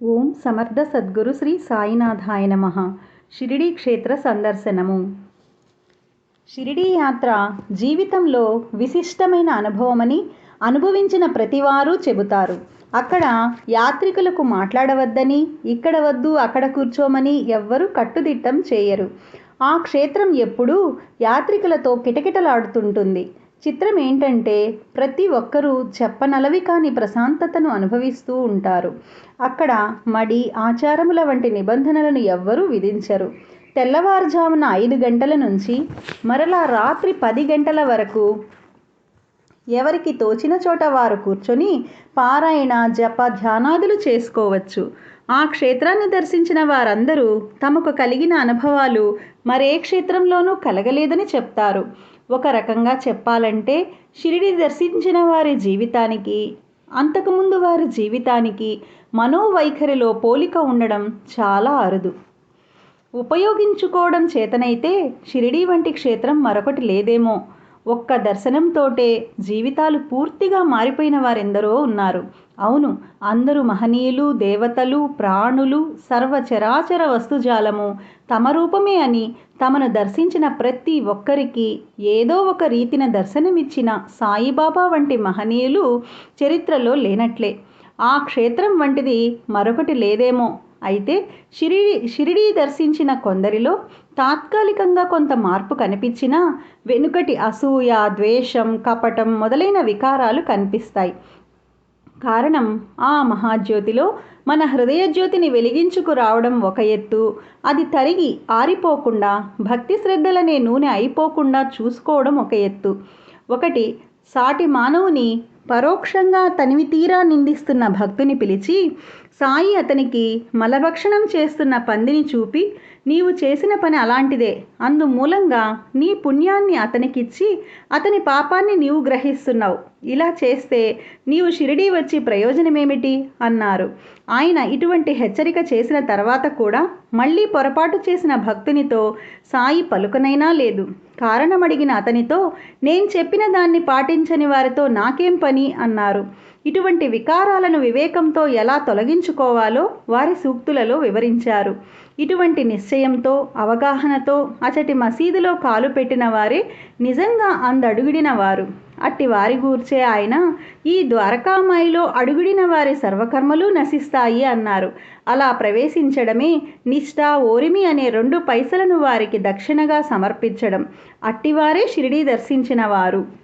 ఓం సమర్థ సద్గురు శ్రీ సాయినాథాయ నమ. షిరిడీ క్షేత్ర సందర్శనము. షిరిడీ యాత్ర జీవితంలో విశిష్టమైన అనుభవమని అనుభవించిన ప్రతివారు చెబుతారు. అక్కడ యాత్రికులకు మాట్లాడవద్దని ఇక్కడ వద్దు అక్కడ కూర్చోమని ఎవ్వరూ కట్టుదిట్టం చేయరు. ఆ క్షేత్రం ఎప్పుడూ యాత్రికులతో కిటకిటలాడుతుంటుంది. చిత్రం ఏంటంటే ప్రతి ఒక్కరూ చెప్పనలవి కాని ప్రశాంతతను అనుభవిస్తూ ఉంటారు. అక్కడ మడి ఆచారముల వంటి నిబంధనలను ఎవ్వరూ విధించరు. తెల్లవారుజామున ఐదు గంటల నుంచి మరలా రాత్రి పది గంటల వరకు ఎవరికి తోచిన చోట వారు కూర్చొని పారాయణ జప ధ్యానాదులు చేసుకోవచ్చు. ఆ క్షేత్రాన్ని దర్శించిన వారందరూ తమకు కలిగిన అనుభవాలు మరే క్షేత్రంలోనూ కలగలేదని చెప్తారు. ఒక రకంగా చెప్పాలంటే షిరిడి దర్శించిన వారి జీవితానికి అంతకుముందు వారి జీవితానికి మనోవైఖరిలో పోలిక ఉండడం చాలా అరుదు. ఉపయోగించుకోవడం చేతనైతే షిరిడి వంటి క్షేత్రం మరొకటి లేదేమో. ఒక్క దర్శనంతోటే జీవితాలు పూర్తిగా మారిపోయిన వారెందరో ఉన్నారు. అవును అందరూ మహనీయులు దేవతలు ప్రాణులు సర్వచరాచర వస్తుజాలము తమ రూపమే అని తమను దర్శించిన ప్రతి ఒక్కరికి ఏదో ఒక రీతిన దర్శనమిచ్చిన సాయిబాబా వంటి మహనీయులు చరిత్రలో లేనట్లే. ఆ క్షేత్రం వంటిది మరొకటి లేదేమో. అయితే షిరిడి షిరిడీ దర్శించిన కొందరిలో తాత్కాలికంగా కొంత మార్పు కనిపించినా వెనుకటి అసూయ ద్వేషం కపటం మొదలైన వికారాలు కనిపిస్తాయి. కారణం ఆ మహాజ్యోతిలో మన హృదయ జ్యోతిని వెలిగించుకు రావడం ఒక ఎత్తు. అది తరిగి ఆరిపోకుండా భక్తి శ్రద్ధలనే నూనె అయిపోకుండా చూసుకోవడం ఒక ఎత్తు. ఒకటి సాటి మానవుని పరోక్షంగా తనివి తీరా నిందిస్తున్న భక్తుని పిలిచి సాయి అతనికి మలభక్షణం చేస్తున్న పందిని చూపి నీవు చేసిన పని అలాంటిదే. అందు మూలంగా నీ పుణ్యాన్ని అతనికిచ్చి అతని పాపాన్ని నీవు గ్రహిస్తున్నావు. ఇలా చేస్తే నీవు షిరిడీ వచ్చి ప్రయోజనమేమిటి అన్నారు. ఆయన ఇటువంటి హెచ్చరిక చేసిన తర్వాత కూడా మళ్ళీ పొరపాటు చేసిన భక్తునితో సాయి పలుకనైనా లేదు. కారణం అడిగిన అతనితో నేను చెప్పిన దాన్ని పాటించని వారితో నాకేం పని అన్నారు. ఇటువంటి వికారాలను వివేకంతో ఎలా తొలగించుకోవాలో వారి సూక్తులలో వివరించారు. ఇటువంటి నిశ్చయంతో అవగాహనతో అచటి మసీదులో కాలు పెట్టిన వారే నిజంగా అందడుగుడిన వారు. అట్టి వారి గూర్చే ఆయన ఈ ద్వారకామాయిలో అడుగుడిన వారి సర్వకర్మలు నశిస్తాయి అన్నారు. అలా ప్రవేశించడమే నిష్ఠ ఓరిమి అనే రెండు పైసలను వారికి దక్షిణగా సమర్పించడం. అట్టివారే షిరిడీ దర్శించిన వారు.